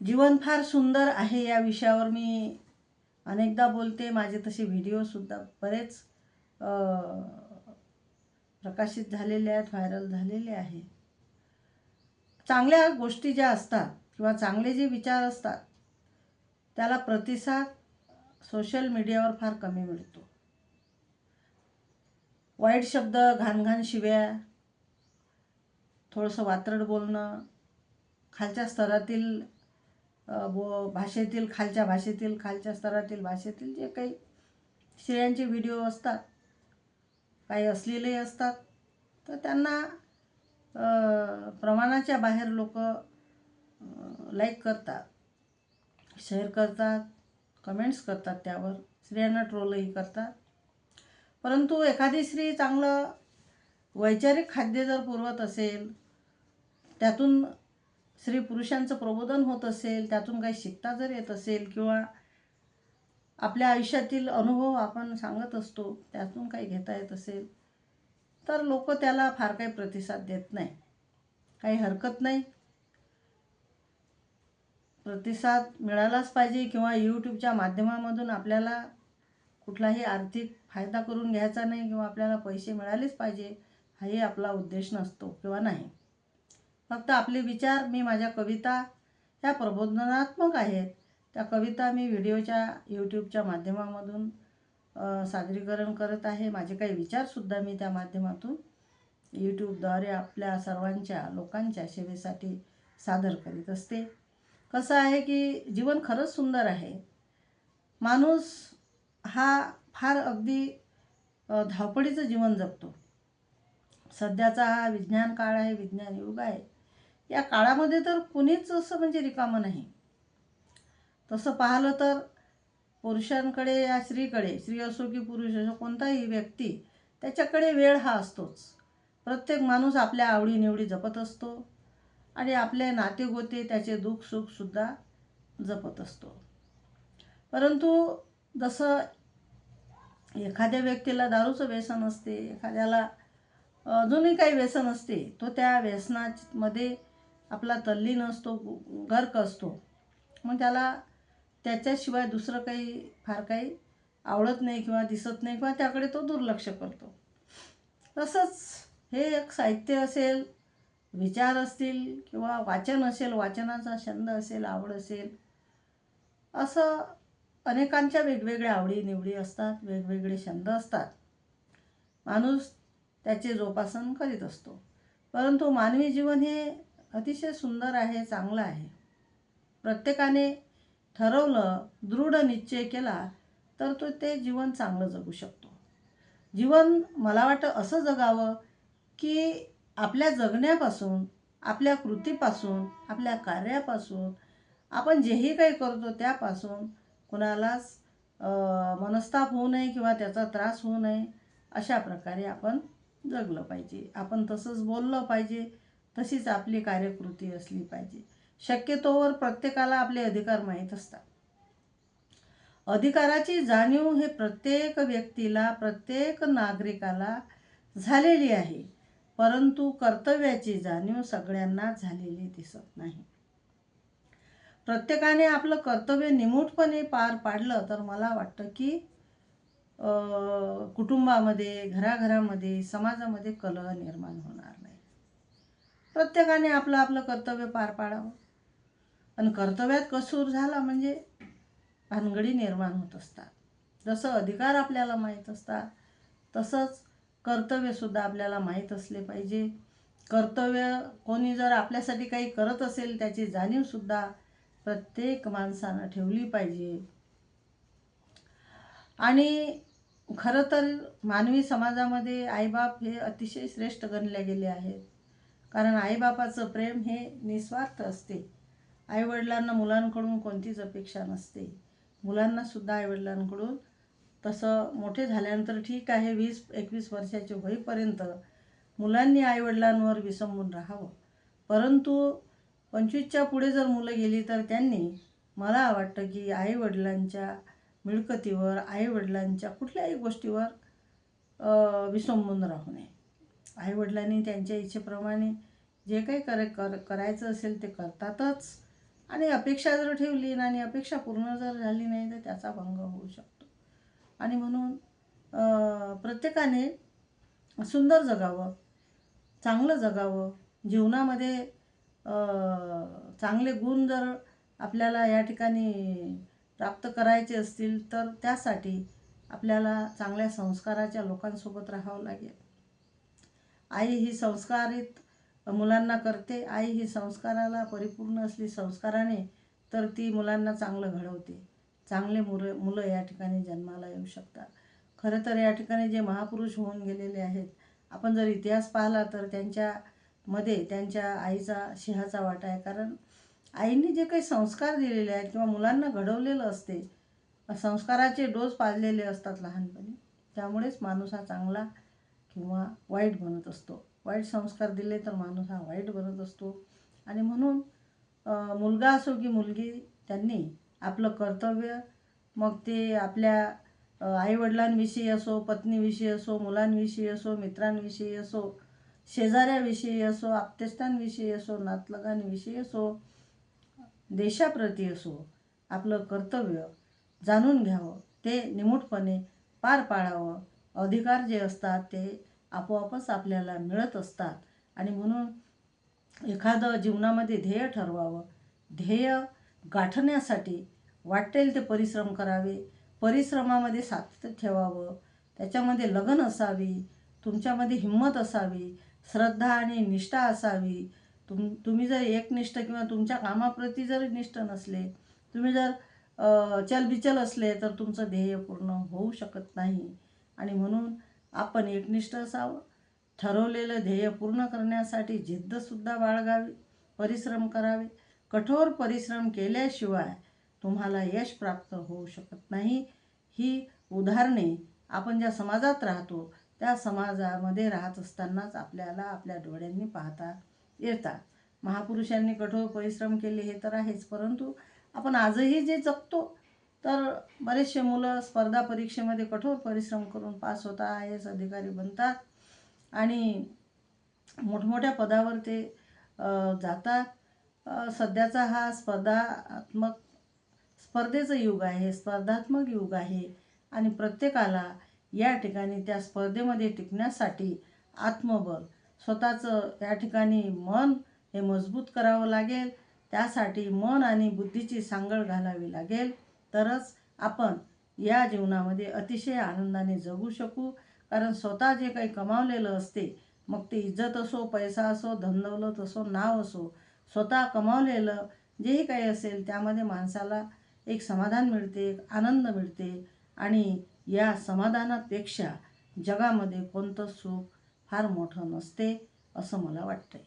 जीवन फार सुंदर आहे या विषयावर मी अनेकदा बोलते. माझे तसे व्हिडिओसुद्धा बरेच प्रकाशित झालेले आहेत व्हायरल झालेले आहे. चांगल्या गोष्टी ज्या असतात किंवा चांगले जे विचार असतात त्याला प्रतिसाद सोशल मीडियावर फार कमी मिळतो. वाईट शब्द घाणघाण शिव्या थोडंसं वात्रड बोलणं खालच्या स्तरातील बो भाषेतील खालच्या भाषेतील खालच्या स्तरातील भाषेतील जे काही स्त्रियांचे व्हिडिओ असतात काही असलेले असतात तर त्यांना प्रमाणाच्या बाहेर लोक लाईक करतात शेअर करतात कमेंट्स करतात त्यावर स्त्रियांना ट्रोलही करतात. परंतु एखादी स्त्री चांगलं वैचारिक खाद्य जर पुरवत असेल त्यातून स्त्री पुरुषांचं प्रबोधन होत असेल त्यातून काही शिकता जर येत असेल किंवा आपल्या आयुष्यातील अनुभव आपण सांगत असतो त्यातून काही घेता येत असेल तर लोक त्याला फार काही प्रतिसाद देत नाही. काही हरकत नाही. प्रतिसाद मिळालाच पाहिजे किंवा यूट्यूबच्या माध्यमामधून आपल्याला कुठलाही आर्थिक फायदा करून घ्यायचा नाही किंवा आपल्याला पैसे मिळालेच पाहिजे हाही आपला उद्देश नसतो किंवा नाही. फक्त आपले विचार मी माझ्या कविता ह्या प्रबोधनात्मक आहेत. त्या कविता मी व्हिडिओच्या यूट्यूबच्या माध्यमामधून सादरीकरण करत आहे. माझे काही विचारसुद्धा मी त्या माध्यमातून यूट्यूबद्वारे आपल्या सर्वांच्या लोकांच्या सेवेसाठी सादर करीत असते. कसं आहे की जीवन खरंच सुंदर आहे. माणूस हा फार अगदी धावपळीचं जीवन जगतो. सध्याचा हा विज्ञान काळ आहे विज्ञान युग आहे. या काळामध्ये तर कुणीच असं म्हणजे रिकामं नाही. तसं पाहिलं तर पुरुषांकडे या स्त्रीकडे स्त्री असो की पुरुष असो कोणताही व्यक्ती त्याच्याकडे वेळ हा असतोच. प्रत्येक माणूस आपल्या आवडीनिवडी जपत असतो आणि आपले नातेगोते त्याचे दुःख सुखसुद्धा जपत असतो. परंतु जसं एखाद्या व्यक्तीला दारूचं व्यसन असते एखाद्याला अजूनही काही व्यसन असते तो त्या व्यसनामध्ये आपला तल्लीन असतो गर्क असतो. मग त्याला त्याच्याशिवाय दुसरं काही फार काही आवडत नाही किंवा दिसत नाही किंवा त्याकडे तो दुर्लक्ष करतो. तसंच हे एक साहित्य असेल विचार असतील किंवा वाचन असेल वाचनाचा छंद असेल आवड असेल असं अनेकांच्या वेगवेगळ्या आवडीनिवडी असतात वेगवेगळे छंद असतात. माणूस त्याचे जोपासन करीत असतो. परंतु मानवी जीवन हे अतिशय सुंदर आहे चांगलं आहे. प्रत्येकाने ठरवलं दृढ निश्चय केला तर तो ते जीवन चांगलं जगू शकतो. जीवन मला वाटतं असं जगावं की आपल्या जगण्यापासून आपल्या कृतीपासून आपल्या कार्यापासून आपण जेही काही करतो त्यापासून कुणालाच मनस्ताप होऊ नये किंवा त्याचा त्रास होऊ नये अशा प्रकारे आपण जगलं पाहिजे. आपण तसंच बोललं पाहिजे. तशीच आपली कार्यकृती असली पाहिजे. शक्यतोवर प्रत्येकाला आपले अधिकार माहीत असतात. अधिकाराची जाणीव हे प्रत्येक व्यक्तीला प्रत्येक नागरिकाला झालेली आहे. परंतु कर्तव्याची जाणीव सगळ्यांना झालेली दिसत नाही. प्रत्येकाने आपलं कर्तव्य निमूटपणे पार पाडलं तर मला वाटतं की कुटुंबामध्ये घराघरामध्ये समाजामध्ये कलह निर्माण होणार नाही. प्रत्येकाने आपलं आपलं कर्तव्य पार पाडावं. आणि कर्तव्यात कसूर झाला म्हणजे भानगडी निर्माण होत असतात. जसं अधिकार आपल्याला माहीत असतात तसंच कर्तव्यसुद्धा आपल्याला माहीत असले पाहिजे. कर्तव्य कोणी जर आपल्यासाठी काही करत असेल त्याची जाणीवसुद्धा प्रत्येक माणसानं ठेवली पाहिजे. आणि खरं तर मानवी समाजामध्ये आईबाप हे अतिशय श्रेष्ठ गणले गेले आहेत. कारण आईबापाचं प्रेम हे निस्वार्थ असते. आईवडिलांना मुलांकडून कोणतीच अपेक्षा नसते. मुलांनासुद्धा आईवडिलांकडून तसं मोठे झाल्यानंतर ठीक आहे वीस एकवीस वर्षाचे होईपर्यंत मुलांनी आईवडिलांवर विसंबून राहावं. परंतु पंचवीसच्या पुढे जर मुलं गेली तर त्यांनी मला वाटतं की आईवडिलांच्या मिळकतीवर आईवडिलांच्या कुठल्याही गोष्टीवर विसंबून राहू नये. आईवडिलांनी त्यांच्या इच्छेप्रमाणे जे काही कर कर करायचं असेल ते करतातच. आणि अपेक्षा जर ठेवली आणि अपेक्षा पूर्ण जर झाली नाही तर त्याचा भंग होऊ शकतो. आणि म्हणून प्रत्येकाने सुंदर जगावं चांगलं जगावं. जीवनामध्ये चांगले गुण जर आपल्याला या ठिकाणी प्राप्त करायचे असतील तर त्यासाठी आपल्याला चांगल्या संस्काराच्या लोकांसोबत राहावं लागेल. आई ही संस्कारित मुलांना करते. आई ही संस्काराला परिपूर्ण असली संस्काराने तर ती मुलांना चांगलं घडवते. चांगले मुलं मुलं या ठिकाणी जन्माला येऊ शकतात. खरं तर या ठिकाणी जे महापुरुष होऊन गेलेले आहेत आपण जर इतिहास पाहिला तर त्यांच्यामध्ये त्यांच्या आईचा शिहाचा वाटा आहे. कारण आईने जे काही संस्कार दिलेले आहेत किंवा मुलांना घडवलेलं असते संस्काराचे डोस पाजलेले असतात लहानपणी. त्यामुळेच माणूस हा चांगला किंवा वाईट बनत असतो. वाईट संस्कार दिले तर माणूस हा वाईट बनत असतो. आणि म्हणून मुलगा असो की मुलगी त्यांनी आपलं कर्तव्य मग ते आपल्या आईवडिलांविषयी असो पत्नीविषयी असो मुलांविषयी असो मित्रांविषयी असो शेजाऱ्याविषयी असो आप्तेष्टांविषयी असो नातलगांविषयी असो देशाप्रती असो आपलं कर्तव्य जाणून घ्यावं ते निमूटपणे पार पाडावं अधिकार जे असतात ते आपोआपच आपल्याला मिळत असतात. आणि म्हणून एखादं जीवनामध्ये ध्येय ठरवावं. ध्येय गाठण्यासाठी वाटेल ते परिश्रम करावे. परिश्रमामध्ये सातत्य ठेवावं. त्याच्यामध्ये लगन असावी. तुमच्यामध्ये हिंमत असावी. श्रद्धा आणि निष्ठा असावी. तुम तुम्ही जर एकनिष्ठ किंवा तुमच्या कामाप्रती जर निष्ठ नसले तुम्ही जर चलबिचल असले तर तुमचं ध्येय पूर्ण होऊ शकत नाही. आणि म्हणून आपण एकनिष्ठ असावं. ठरवलेलं ध्येय पूर्ण करण्यासाठी जिद्दसुद्धा बाळगावी परिश्रम करावे. कठोर परिश्रम केल्याशिवाय तुम्हाला यश प्राप्त होऊ शकत नाही. ही उदाहरणे आपण ज्या समाजात राहतो त्या समाजामध्ये राहत असतानाच आपल्याला आपल्या डोळ्यांनी पाहता येतात. महापुरुषांनी कठोर परिश्रम केले हे तर आहेच परंतु आपण आजही जे जगतो तर बरेचसे मुलं स्पर्धा परीक्षेमध्ये कठोर परिश्रम करून पास होतात आय एस अधिकारी बनतात आणि मोठमोठ्या पदावर ते जातात. सध्याचा हा स्पर्धात्मक स्पर्धेचं युग आहे स्पर्धात्मक युग आहे आणि प्रत्येकाला या ठिकाणी त्या स्पर्धेमध्ये टिकण्यासाठी आत्मबल स्वतःचं या ठिकाणी मन हे मजबूत करावं लागेल त्यासाठी मन आणि बुद्धीची सांगड घालावी लागेल. तरच आपण या जीवनामध्ये अतिशय आनंदाने जगू शकू. कारण स्वतः जे काही कमावलेलं असते मग ते इज्जत असो पैसा असो धनदौलत असो नाव असो स्वतः कमावलेलं जेही काही असेल त्यामध्ये माणसाला एक समाधान मिळते एक आनंद मिळते. आणि या समाधानापेक्षा जगामध्ये कोणतं सुख फार मोठं नसते असं मला वाटतंय.